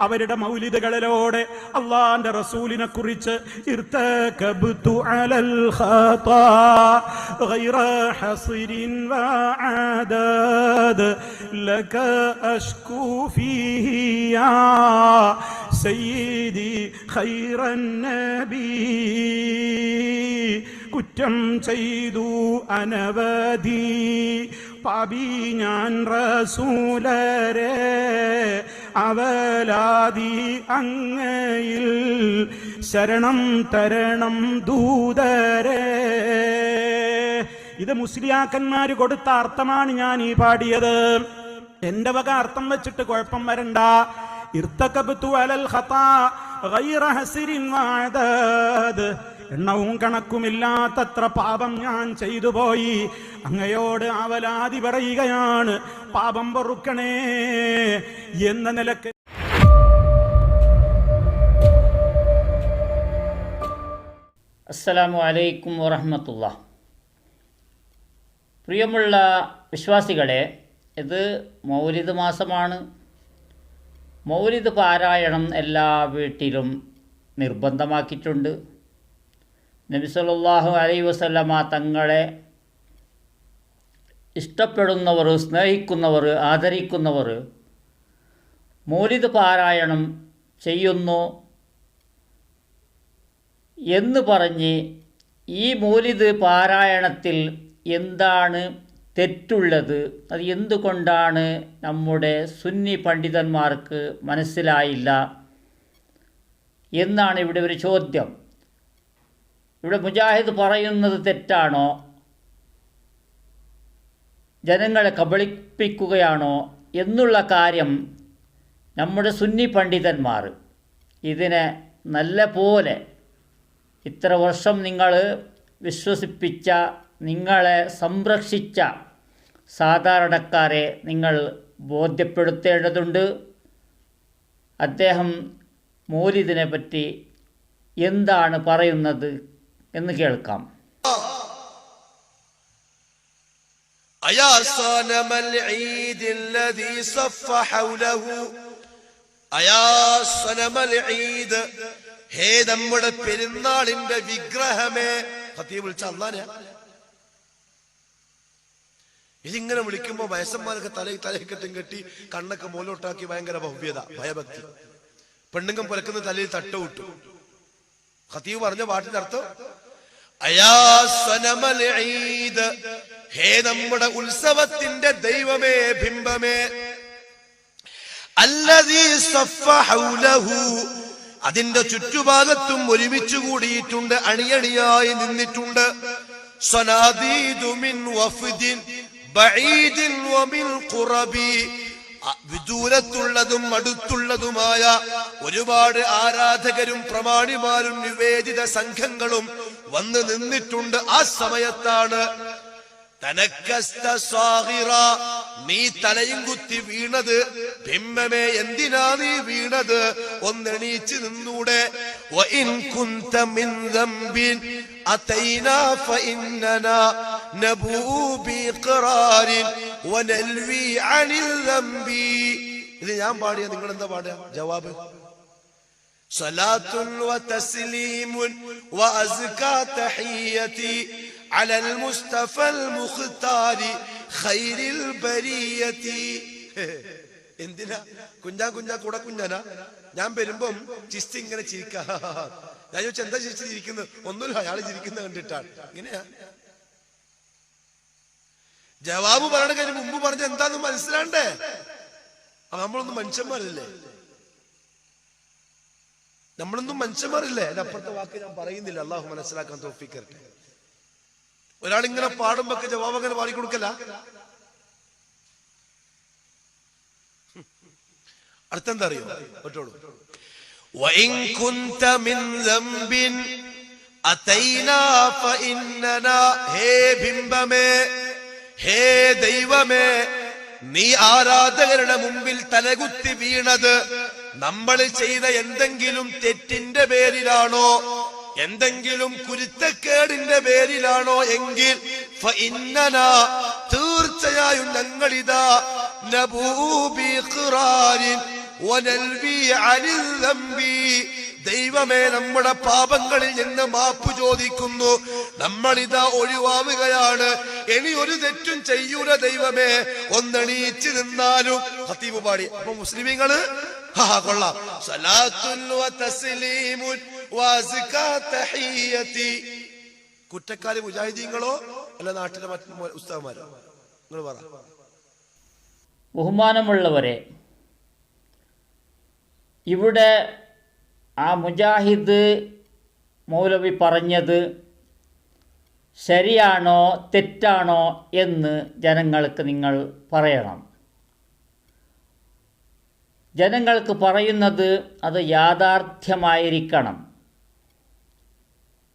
അവരുടെ മൗലിദുകളിലൂടെ അള്ളാന്റെ റസൂലിനെ കുറിച്ച് സയ്യിദി നബീ കുറ്റം ചെയ്തു അനവധി പാപി ഞാൻ റസൂലരേ അവലാതി അങ്ങയിൽ ശരണം തരണം ദൂതരേ. ഇത് മുസ്ലിയാക്കന്മാര് കൊടുത്ത അർത്ഥമാണ് ഞാൻ ഈ പാടിയത്. എന്റെ വക അർത്ഥം വെച്ചിട്ട് കുഴപ്പം വരണ്ട. എണ്ണവും കണക്കുമില്ലാത്തത്ര പാപം ഞാൻ ചെയ്തു പോയി. അങ്ങയോട് അവലാതി പറയുകയാണ്. പാപം പൊറുക്കണേ എന്ന നിലയ്ക്ക് അസ്സലാമു അലൈക്കും വറഹമത്തുള്ള പ്രിയമുള്ള വിശ്വാസികളെ ഇത് മൗലിദ് മാസമാണ്. മൗലിദ് പാരായണം എല്ലാ വീട്ടിലും നിർബന്ധമാക്കിയിട്ടുണ്ട്. നബി സല്ലല്ലാഹു അലൈഹി വസല്ലമ തങ്ങളെ ഇഷ്ടപ്പെടുന്നവർ സ്നേഹിക്കുന്നവർ ആദരിക്കുന്നവർ മൗലിദ് പാരായണം ചെയ്യുന്നു എന്ന് പറഞ്ഞ് ഈ മൂലിത് പാരായണത്തിൽ എന്താണ് തെറ്റുള്ളത്? അത് എന്തുകൊണ്ടാണ് നമ്മുടെ സുന്നി പണ്ഡിതന്മാർക്ക് മനസ്സിലായില്ല? എന്നാണ് ഇവിടെ ഒരു ചോദ്യം. ഇവിടെ മുജാഹിദ് പറയുന്നത് തെറ്റാണോ? ജനങ്ങളെ കബളിപ്പിക്കുകയാണോ എന്നുള്ള കാര്യം നമ്മുടെ സുന്നി പണ്ഡിതന്മാർ ഇതിനെ നല്ല പോലെ ഇത്ര വർഷം നിങ്ങൾ വിശ്വസിപ്പിച്ച നിങ്ങളെ സംരക്ഷിച്ച സാധാരണക്കാരെ നിങ്ങൾ ബോധ്യപ്പെടുത്തേണ്ടതുണ്ട്. അദ്ദേഹം മോലിദിനെ പറ്റി എന്താണ് പറയുന്നത് എന്ന് കേൾക്കാം. أيا صنم العيد الذي صف حوله أيا صنم العيد ഹേ നമ്മുടെ പെരുന്നാളിന്റെ വിഗ്രഹമേ കത്തിയെ വിളിച്ച അള്ളാനെ ഇതിങ്ങനെ വിളിക്കുമ്പോ വയസ്സന്മാരൊക്കെ തല തലയൊക്കെട്ടും കെട്ടി കണ്ണൊക്കെ മോലോട്ടാക്കി ഭയങ്കര ഭവ്യത ഭയഭക്തി പെണ്ണുങ്ങം പുലക്കുന്ന തലയിൽ തട്ട വിട്ടു ഖത്തീബ് പറഞ്ഞ പാട്ടിന്റെ അർത്ഥം അയാ സനമൽ ഈദ് ഹേ നമ്മുടെ ഉത്സവത്തിന്റെ ദൈവമേ ബിംബമേ. അതിന്റെ ചുറ്റുഭാഗത്തും ഒരുമിച്ച് കൂടിയിട്ടുണ്ട് അണിയണിയായി നിന്നിട്ടുണ്ട്. വിദൂരത്തുള്ളതും അടുത്തുള്ളതുമായ ഒരുപാട് ആരാധകരും പ്രമാണിമാരും നിവേദിത സംഘങ്ങളും വന്ന് നിന്നിട്ടുണ്ട്. ആ സമയത്താണ് നീ തലയും കുത്തി വീണത് ബിംബമേ എന്തിനാ നീ വീണത് ഒന്നെണീച്ച് നിന്നൂടെ وإن كنت من ذنب أتينا فإننا نبوء بإقرار ونلوي عن الذنب ഇത് ഞാൻ പാടിയ നിങ്ങൾ എന്താ പാടുക ജവാബ് صلاة وتسليم وأزكى تحيتي على المصطفى المختار خير البرية എന്തിനാ കുഞ്ഞാ കുഞ്ഞാ കൂടെ കുഞ്ഞാനാ ഞാൻ വരുമ്പം ചിസ്തി ഇങ്ങനെ ചിരിക്ക ഞാൻ ചോദിച്ചു എന്താ ചിരിച്ച് ചിരിക്കുന്നത് ഒന്നുമില്ല അയാൾ ചിരിക്കുന്നത് കണ്ടിട്ടാണ് ഇങ്ങനെയാ ജവാബ് പറയണ കഴിഞ്ഞ് മുമ്പ് പറഞ്ഞ എന്താന്ന് മനസ്സിലാണ്ടേ ആ, നമ്മളൊന്നും മനുഷ്യന്മാരല്ലേ നമ്മളൊന്നും മനുഷ്യന്മാരല്ലേ അതിന്റെ അപ്പുറത്തെ വാക്ക് ഞാൻ പറയുന്നില്ല അള്ളാഹു മനസ്സിലാക്കാൻ തോപ്പിക്കരട്ടെ ഒരാൾ ഇങ്ങനെ പാടുമ്പോ ഒക്കെ ജവാബ് അങ്ങനെ പാടിക്കൊടുക്കല അടുത്തെന്താ അറിയോ ഒറ്റോളൂ وإن كنت من ذنب أتينا فإننا ഹേ ബിംബമേ ഹേ ദൈവമേ നീ ആരാധകരുടെ മുമ്പിൽ തലകുത്തി വീണത് നമ്മൾ ചെയ്ത എന്തെങ്കിലും തെറ്റിന്റെ പേരിലാണോ എന്തെങ്കിലും കുരുത്തക്കേടിന്റെ പേരിലാണോ എങ്കിൽ തീർച്ചയായും ഞങ്ങളിതാ ദൈവമേ നമ്മുടെ പാപങ്ങളിൽ നിന്ന് മാപ്പ് ചോദിക്കുന്നു. നമ്മളിതാ ഒഴിവാവുകയാണ്. ഇനി ഒരു തെറ്റും ചെയ്യൂല ദൈവമേ. ഒന്നെണീച്ച് നിന്നാലും ഹത്തീബ് പാടി. അപ്പൊ മുസ്ലിമീങ്ങൾ കൊള്ളാം. കുറ്റക്കാര് മുജാഹിദീങ്ങളോ? അല്ല നാട്ടിലെ മറ്റു ഉസ്താവന്മാരോ ഉസ്താദ്മാരോ? നിങ്ങൾ പറ. ബഹുമാനമുള്ളവരെ ഇവിടെ ആ മുജാഹിദ് മൗലവി പറഞ്ഞത് ശരിയാണോ തെറ്റാണോ എന്ന് ജനങ്ങൾക്ക് നിങ്ങൾ പറയണം. ജനങ്ങൾക്ക് പറയുന്നത് അത് യാഥാർത്ഥ്യമായിരിക്കണം.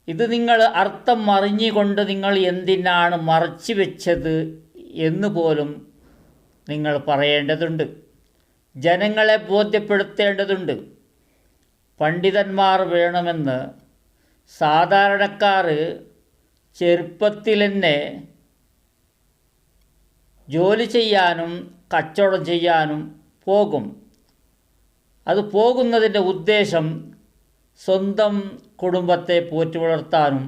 ഇത് നിങ്ങൾ അർത്ഥം മറിഞ്ഞുകൊണ്ട് നിങ്ങൾ എന്തിനാണ് മറച്ചു വെച്ചത് എന്ന് പോലും നിങ്ങൾ പറയേണ്ടതുണ്ട്. ജനങ്ങളെ ബോധ്യപ്പെടുത്തേണ്ടതുണ്ട്. പണ്ഡിതന്മാർ വേണമെന്ന് സാധാരണക്കാർ ചെറുപ്പത്തിൽ തന്നെ ജോലി ചെയ്യാനും കച്ചവടം ചെയ്യാനും പോകും. അത് പോകുന്നതിന്റെ ഉദ്ദേശം സ്വന്തം കുടുംബത്തെ പോറ്റി വളർത്താനും.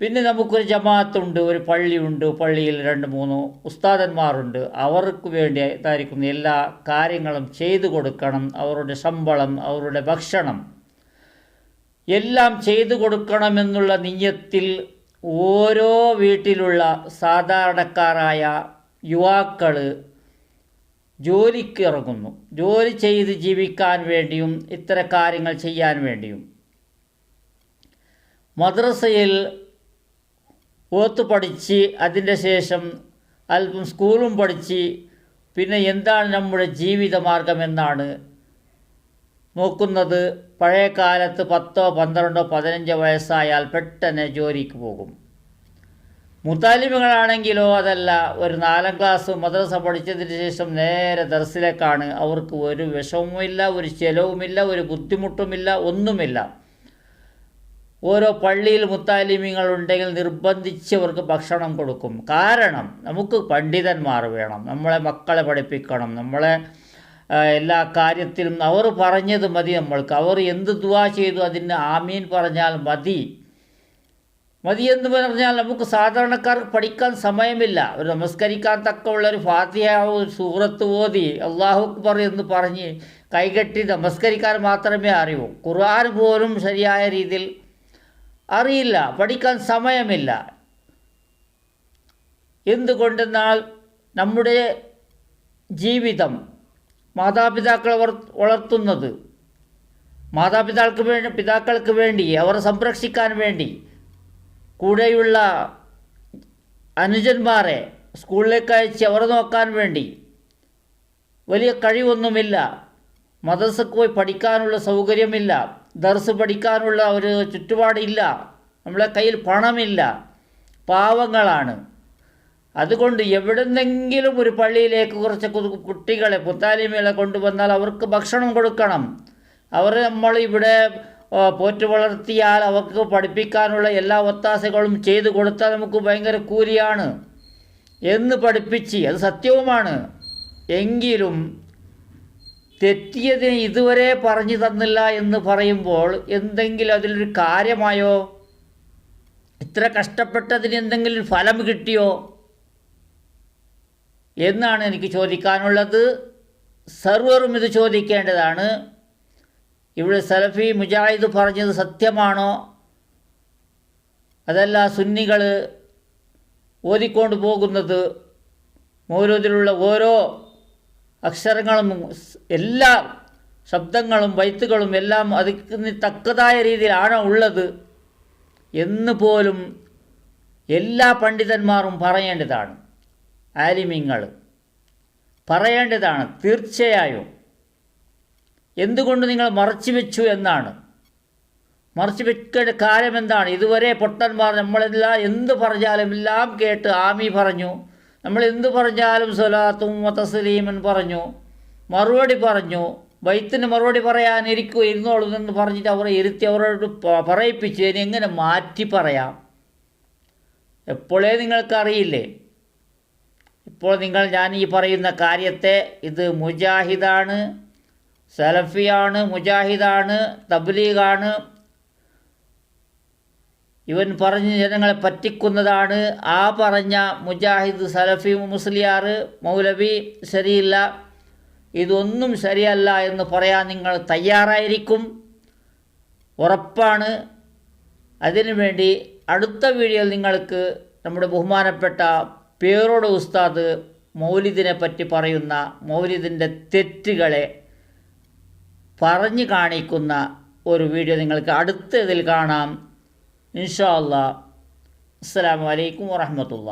പിന്നെ നമുക്കൊരു ജമാഅത്തുണ്ട് ഒരു പള്ളിയുണ്ട് പള്ളിയിൽ രണ്ട് മൂന്ന് ഉസ്താദന്മാരുണ്ട്. അവർക്ക് വേണ്ടി ഇതായിരിക്കുന്ന എല്ലാ കാര്യങ്ങളും ചെയ്തു കൊടുക്കണം. അവരുടെ ശമ്പളം അവരുടെ ഭക്ഷണം. എല്ലാം ചെയ്തു കൊടുക്കണമെന്നുള്ള നിയത്തിൽ ഓരോ വീട്ടിലുള്ള സാധാരണക്കാരായ യുവാക്കൾ ജോലിക്ക് ഇറങ്ങുന്നു ജോലി ചെയ്ത് ജീവിക്കാൻ വേണ്ടിയും ഇത്തരം കാര്യങ്ങൾ ചെയ്യാൻ വേണ്ടിയും. മദ്രസയിൽ ഓത്ത് പഠിച്ച് അതിന്റെ ശേഷം അല്പം സ്കൂളും പഠിച്ച് പിന്നെ എന്താണ് നമ്മുടെ ജീവിതമാർഗം എന്നാണ് നോക്കുന്നത്. പഴയ കാലത്ത് പത്തോ പന്ത്രണ്ടോ പതിനഞ്ചോ വയസ്സായാൽ പെട്ടെന്ന് ജോലിക്ക് പോകും. മുത്താലിമുകളാണെങ്കിലോ അതല്ല ഒരു നാലാം ക്ലാസ് മദ്രസ പഠിച്ചതിന് ശേഷം നേരെ ദർസിലേക്കാണ്. അവർക്ക് ഒരു വിഷമവുമില്ല ഒരു ചെലവുമില്ല ഒരു ബുദ്ധിമുട്ടുമില്ല ഒന്നുമില്ല. ഓരോ പള്ളിയിൽ മുത്താലിമിങ്ങൾ ഉണ്ടെങ്കിൽ നിർബന്ധിച്ചവർക്ക് ഭക്ഷണം കൊടുക്കും. കാരണം നമുക്ക് പണ്ഡിതന്മാർ വേണം. നമ്മളെ മക്കളെ പഠിപ്പിക്കണം. നമ്മളെ എല്ലാ കാര്യത്തിലും അവർ പറഞ്ഞത് മതി നമ്മൾക്ക്. അവർ എന്ത് ദുവാ ചെയ്തു അതിന് ആമീൻ പറഞ്ഞാൽ മതി. മതി എന്ന് പറഞ്ഞാൽ നമുക്ക് സാധാരണക്കാർക്ക് പഠിക്കാൻ സമയമില്ല. ഒരു നമസ്കരിക്കാൻ തക്കമുള്ള ഒരു ഫാത്തിഹ ഒരു സൂറത്ത് ഓതി അള്ളാഹു അക്ബർ എന്ന് പറഞ്ഞ് കൈകെട്ടി നമസ്കരിക്കാൻ മാത്രമേ അറിയൂ. ഖുർആൻ പോലും ശരിയായ രീതിയിൽ അറിയില്ല പഠിക്കാൻ സമയമില്ല. എന്തുകൊണ്ടെന്നാൽ നമ്മുടെ ജീവിതം മാതാപിതാക്കളെ വളർത്തുന്നത് മാതാപിതാക്കൾക്ക് വേണ്ടി പിതാക്കൾക്ക് വേണ്ടി അവരെ സംരക്ഷിക്കാൻ വേണ്ടി കൂടെയുള്ള അനുജന്മാരെ സ്കൂളിലേക്ക് അയച്ച് അവരെ നോക്കാൻ വേണ്ടി വലിയ കഴിവൊന്നുമില്ല. മദ്രസക്ക് പോയി പഠിക്കാനുള്ള സൗകര്യമില്ല. ദർസ് പഠിക്കാനുള്ള ഒരു ചുറ്റുപാടില്ല. നമ്മളെ കയ്യിൽ പണമില്ല. പാവങ്ങളാണ്. അതുകൊണ്ട് എവിടുന്നെങ്കിലും ഒരു പള്ളിയിലേക്ക് കുറച്ച് കുട്ടികളെ പുത്താലിമേളെ കൊണ്ടുവന്നാൽ അവർക്ക് ഭക്ഷണം കൊടുക്കണം. അവരെ നമ്മൾ ഇവിടെ പോറ്റു വളർത്തിയാൽ അവർക്ക് പഠിപ്പിക്കാനുള്ള എല്ലാ ഒത്താശകളും ചെയ്തു കൊടുത്താൽ നമുക്ക് ഭയങ്കര കൂലിയാണ്. എന്ന് പഠിപ്പിച്ച് അത് സത്യവുമാണ്. എങ്കിലും തെറ്റിയതിന് ഇതുവരെ പറഞ്ഞു തന്നില്ല എന്ന് പറയുമ്പോൾ എന്തെങ്കിലും അതിലൊരു കാര്യമായോ? ഇത്ര കഷ്ടപ്പെട്ടതിന് എന്തെങ്കിലും ഫലം കിട്ടിയോ? എന്നാണ് എനിക്ക് ചോദിക്കാനുള്ളത്. സർവറും ഇത് ചോദിക്കേണ്ടതാണ്. ഇവിടെ സലഫി മുജാഹിദ് പറഞ്ഞത് സത്യമാണോ? അതല്ല സുന്നികൾ ഓതിക്കൊണ്ട് പോകുന്നത്. മൗലൂദിലുള്ള ഓരോ അക്ഷരങ്ങളും എല്ലാ ശബ്ദങ്ങളും വൈത്തുകളും എല്ലാം അതിന് തക്കതായ രീതിയിലാണോ ഉള്ളത് എന്ന് പോലും എല്ലാ പണ്ഡിതന്മാരും പറയേണ്ടതാണ്. ആലിമ്യങ്ങൾ പറയേണ്ടതാണ് തീർച്ചയായും. എന്തുകൊണ്ട് നിങ്ങൾ മറച്ചു വെച്ചു എന്നാണ്? മറച്ചു വെക്കേണ്ട കാര്യം എന്താണ്? ഇതുവരെ പൊട്ടന്മാർ നമ്മളെല്ലാം എന്ത് പറഞ്ഞാലും എല്ലാം കേട്ട് ആമി പറഞ്ഞു. നമ്മൾ എന്ത് പറഞ്ഞാലും സ്വലാത്തും തസ്ലീമൻ പറഞ്ഞു. മറുപടി പറഞ്ഞു. വൈത്തിന് മറുപടി പറയാൻ ഇരിക്കൂ ഇരുന്നോളൂ എന്ന് പറഞ്ഞിട്ട് അവരെ ഇരുത്തി അവരോട് പറയിപ്പിച്ചു ഇനി എങ്ങനെ മാറ്റി പറയാം? എപ്പോഴേ നിങ്ങൾക്കറിയില്ലേ? ഇപ്പോൾ നിങ്ങൾ ഞാൻ ഈ പറയുന്ന കാര്യത്തെ ഇത് മുജാഹിദാണ് സലഫിയാണ് മുജാഹിദാണ് തബ്ലീഗാണ് ഇവൻ പറഞ്ഞ് ജനങ്ങളെ പറ്റിക്കുന്നതാണ്. ആ പറഞ്ഞ മുജാഹിദ് സലഫി മുസ്ലിയാർ മൗലവി ശരിയില്ല. ഇതൊന്നും ശരിയല്ല എന്ന് പറയാൻ നിങ്ങൾ തയ്യാറായിരിക്കും. ഉറപ്പാണ്. അതിനുവേണ്ടി അടുത്ത വീഡിയോയിൽ നിങ്ങൾക്ക് നമ്മുടെ ബഹുമാനപ്പെട്ട പേരോട് ഉസ്താദ് മൗലിദിനെ പറ്റി പറയുന്ന മൗലിദിന്റെ തെറ്റുകളെ പറഞ്ഞു കാണിക്കുന്ന ഒരു വീഡിയോ നിങ്ങൾക്ക് അടുത്ത ഇതിൽ കാണാം. ഇൻഷാ അല്ലാ അസ്സലാമു അലൈക്കും വറഹമത്തുള്ള